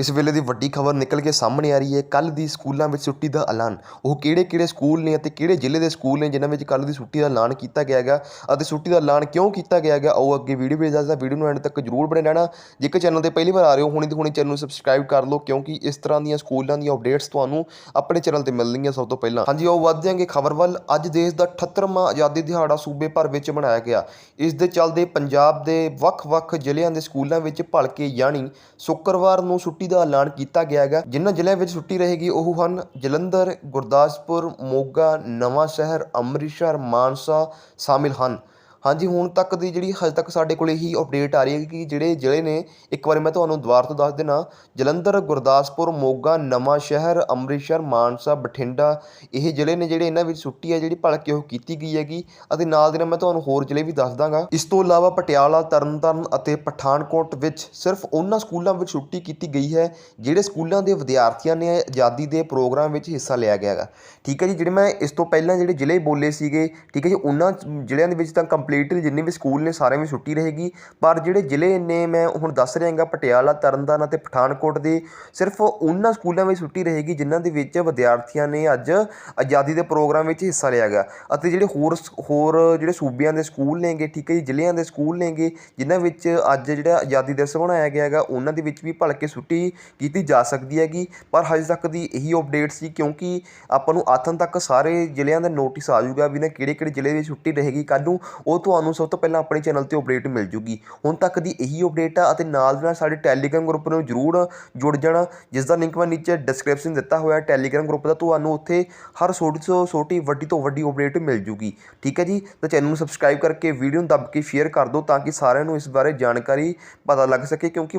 ਇਸ ਵੇਲੇ ਦੀ ਵੱਡੀ ਖਬਰ ਨਿਕਲ ਕੇ ਸਾਹਮਣੇ ਆ ਰਹੀ ਹੈ। ਕੱਲ ਦੀ ਸਕੂਲਾਂ ਵਿੱਚ ਛੁੱਟੀ ਦਾ ਐਲਾਨ। ਉਹ ਕਿਹੜੇ ਕਿਹੜੇ ਸਕੂਲ ਨੇ ਅਤੇ ਕਿਹੜੇ ਜ਼ਿਲ੍ਹੇ ਦੇ ਸਕੂਲ ਨੇ ਜਿਨ੍ਹਾਂ ਵਿੱਚ ਕੱਲ ਦੀ ਛੁੱਟੀ ਦਾ ਐਲਾਨ ਕੀਤਾ ਗਿਆ ਹੈਗਾ ਅਤੇ ਛੁੱਟੀ ਦਾ ਐਲਾਨ ਕਿਉਂ ਕੀਤਾ ਗਿਆ ਹੈਗਾ, ਉਹ ਅੱਗੇ ਵੀਡੀਓ ਵਿੱਚ ਦੱਸਦਾ। ਵੀਡੀਓ ਨੂੰ ਐਂਡ ਤੱਕ ਜਰੂਰ ਬਣੇ ਰਹਿਣਾ। ਜੇਕਰ ਚੈਨਲ ਤੇ ਪਹਿਲੀ ਵਾਰ ਆ ਰਹੇ ਹੋ, ਹੁਣੀ ਦੀ ਹੁਣੀ ਚੈਨਲ ਨੂੰ ਸਬਸਕ੍ਰਾਈਬ ਕਰ ਲਓ, ਕਿਉਂਕਿ ਇਸ ਤਰ੍ਹਾਂ ਦੀਆਂ ਸਕੂਲਾਂ ਦੀਆਂ ਅਪਡੇਟਸ ਤੁਹਾਨੂੰ ਆਪਣੇ ਚੈਨਲ ਤੇ ਮਿਲਣਗੀਆਂ ਸਭ ਤੋਂ ਪਹਿਲਾਂ। ਹਾਂਜੀ, ਆਓ ਵੱਧ ਜਾਂਗੇ ਖਬਰ ਵੱਲ। ਅੱਜ ਦੇਸ਼ ਦਾ 78ਵਾਂ ਆਜ਼ਾਦੀ ਦਿਹਾੜਾ ਸੂਬੇ ਭਰ ਵਿੱਚ ਮਨਾਇਆ ਗਿਆ। ਇਸ ਦੇ ਚੱਲਦੇ ਪੰਜਾਬ ਦੇ ਵੱਖ-ਵੱਖ ਜ਼ਿਲ੍ਹਿਆਂ ਦੇ ਸਕੂਲਾਂ ਵਿੱਚ ਭਲਕੇ ਯਾਨੀ ਸ਼ੁੱਕਰਵਾਰ ਨੂੰ ਛੁੱਟੀ ਦਾ ਐਲਾਨ ਕੀਤਾ ਗਿਆ ਹੈਗਾ। ਜਿਨ੍ਹਾਂ ਜ਼ਿਲ੍ਹਿਆਂ ਵਿੱਚ ਛੁੱਟੀ ਰਹੇਗੀ ਉਹ ਹਨ ਜਲੰਧਰ, ਗੁਰਦਾਸਪੁਰ, ਮੋਗਾ ਨਵਾਂ ਸ਼ਹਿਰ ਅੰਮ੍ਰਿਤਸਰ, ਮਾਨਸਾ ਸ਼ਾਮਿਲ ਹਨ। ਹਾਂਜੀ, ਹੁਣ ਤੱਕ ਦੀ ਜਿਹੜੀ ਹਜੇ ਤੱਕ ਸਾਡੇ ਕੋਲ ਇਹੀ ਅਪਡੇਟ ਆ ਰਹੀ ਹੈ ਕਿ ਜਿਹੜੇ ਜ਼ਿਲ੍ਹੇ ਨੇ, ਇੱਕ ਵਾਰੀ ਮੈਂ ਤੁਹਾਨੂੰ ਦੁਬਾਰਾ ਤੋਂ ਦੱਸ ਦੇਣਾ ਜਲੰਧਰ, ਗੁਰਦਾਸਪੁਰ, ਮੋਗਾ, ਨਵਾਂ ਸ਼ਹਿਰ, ਅੰਮ੍ਰਿਤਸਰ, ਮਾਨਸਾ, ਬਠਿੰਡਾ, ਇਹ ਜ਼ਿਲ੍ਹੇ ਨੇ ਜਿਹੜੇ ਇਹਨਾਂ ਵਿੱਚ ਛੁੱਟੀ ਹੈ, ਜਿਹੜੀ ਭਲਕੇ ਉਹ ਕੀਤੀ ਗਈ ਹੈਗੀ। ਅਤੇ ਨਾਲ ਦੇ ਨਾਲ ਮੈਂ ਤੁਹਾਨੂੰ ਹੋਰ ਜ਼ਿਲ੍ਹੇ ਵੀ ਦੱਸ ਦਾਂਗਾ। ਇਸ ਤੋਂ ਇਲਾਵਾ ਪਟਿਆਲਾ, ਤਰਨਤਾਰਨ ਅਤੇ ਪਠਾਨਕੋਟ ਵਿੱਚ ਸਿਰਫ ਉਹਨਾਂ ਸਕੂਲਾਂ ਵਿੱਚ ਛੁੱਟੀ ਕੀਤੀ ਗਈ ਹੈ, ਜਿਹੜੇ ਸਕੂਲਾਂ ਦੇ ਵਿਦਿਆਰਥੀਆਂ ਨੇ ਆਜ਼ਾਦੀ ਦੇ ਪ੍ਰੋਗਰਾਮ ਵਿੱਚ ਹਿੱਸਾ ਲਿਆ ਗਿਆ ਹੈਗਾ। ਠੀਕ ਹੈ ਜੀ, ਜਿਹੜੇ ਮੈਂ ਇਸ ਤੋਂ ਪਹਿਲਾਂ ਜਿਹੜੇ ਜ਼ਿਲ੍ਹੇ ਬੋਲੇ ਸੀਗੇ, ਠੀਕ ਹੈ ਜੀ, ਉਹਨਾਂ ਜ਼ਿਲ੍ਹਿਆਂ ਦੇ ਵਿੱਚ ਤਾਂ ਕੰਪ ਕੰਪਲੀਟਲੀ ਜਿੰਨੇ ਵੀ ਸਕੂਲ ਨੇ ਸਾਰਿਆਂ ਵਿੱਚ ਛੁੱਟੀ ਰਹੇਗੀ। ਪਰ ਜਿਹੜੇ ਜ਼ਿਲ੍ਹੇ ਨੇ, ਮੈਂ ਹੁਣ ਦੱਸ ਰਿਹਾ ਹੈਗਾ, ਪਟਿਆਲਾ, ਤਰਨਤਾਰਨ ਅਤੇ ਪਠਾਨਕੋਟ ਦੇ, ਸਿਰਫ ਉਹਨਾਂ ਸਕੂਲਾਂ ਵਿੱਚ ਛੁੱਟੀ ਰਹੇਗੀ ਜਿਨ੍ਹਾਂ ਦੇ ਵਿੱਚ ਵਿਦਿਆਰਥੀਆਂ ਨੇ ਅੱਜ ਆਜ਼ਾਦੀ ਦੇ ਪ੍ਰੋਗਰਾਮ ਵਿੱਚ ਹਿੱਸਾ ਲਿਆ ਗਿਆ ਅਤੇ ਜਿਹੜੇ ਹੋਰ ਸ- ਹੋਰ ਜਿਹੜੇ ਸੂਬਿਆਂ ਦੇ ਸਕੂਲ ਨੇਗੇ, ਠੀਕ ਹੈ ਜੀ, ਜ਼ਿਲ੍ਹਿਆਂ ਦੇ ਸਕੂਲ ਨੇਗੇ, ਜਿਨ੍ਹਾਂ ਵਿੱਚ ਅੱਜ ਜਿਹੜਾ ਆਜ਼ਾਦੀ ਦਿਵਸ ਬਣਾਇਆ ਗਿਆ ਹੈਗਾ, ਉਹਨਾਂ ਦੇ ਵਿੱਚ ਵੀ ਭਲਕੇ ਛੁੱਟੀ ਕੀਤੀ ਜਾ ਸਕਦੀ ਹੈਗੀ। ਪਰ ਹਜੇ ਤੱਕ ਦੀ ਇਹੀ ਅਪਡੇਟ ਸੀ, ਕਿਉਂਕਿ ਆਪਾਂ ਨੂੰ ਆਥਨ ਤੱਕ ਸਾਰੇ ਜ਼ਿਲ੍ਹਿਆਂ ਦਾ ਨੋਟਿਸ ਆ ਜਾਊਗਾ ਵੀ ਨਾ ਕਿਹੜੇ ਕਿਹੜੇ ਜ਼ਿਲ੍ਹੇ ਦੀ ਛੁੱਟੀ ਰਹੇਗੀ। ਕੱਲ੍ਹ ਨੂੰ ਉਹ ਤੁਹਾਨੂੰ ਸਭ ਤੋਂ ਪਹਿਲਾਂ ਆਪਣੇ ਚੈਨਲ ਤੇ ਅਪਡੇਟ ਮਿਲ ਜੂਗੀ। ਹੁਣ ਤੱਕ ਦੀ ਇਹੀ ਅਪਡੇਟ ਆ ਅਤੇ ਨਾਲ ਦੀ ਨਾਲ ਸਾਡੇ ਟੈਲੀਗ੍ਰਾਮ ਗਰੁੱਪ ਨੂੰ ਜਰੂਰ ਜੁੜ ਜਾਣਾ ਜਿਸ ਦਾ ਲਿੰਕ ਮੈਂ ਨੀਚੇ ਡਿਸਕ੍ਰਿਪਸ਼ਨ ਦਿੱਤਾ ਹੋਇਆ ਹੈ। ਟੈਲੀਗ੍ਰਾਮ ਗਰੁੱਪ ਦਾ ਤੁਹਾਨੂੰ ਉੱਥੇ ਹਰ ਛੋਟੀ ਤੋਂ ਛੋਟੀ, ਵੱਡੀ ਤੋਂ ਵੱਡੀ ਅਪਡੇਟ ਮਿਲ ਜੂਗੀ। ਠੀਕ ਹੈ ਜੀ? ਤਾਂ ਚੈਨਲ ਨੂੰ ਸਬਸਕ੍ਰਾਈਬ ਕਰਕੇ ਵੀਡੀਓ ਨੂੰ ਦੱਬ ਕੇ ਸ਼ੇਅਰ ਕਰ ਦਿਓ ਤਾਂ ਕਿ ਸਾਰਿਆਂ ਨੂੰ ਇਸ ਬਾਰੇ ਜਾਣਕਾਰੀ ਪਤਾ ਲੱਗ ਸਕੇ, ਕਿਉਂਕਿ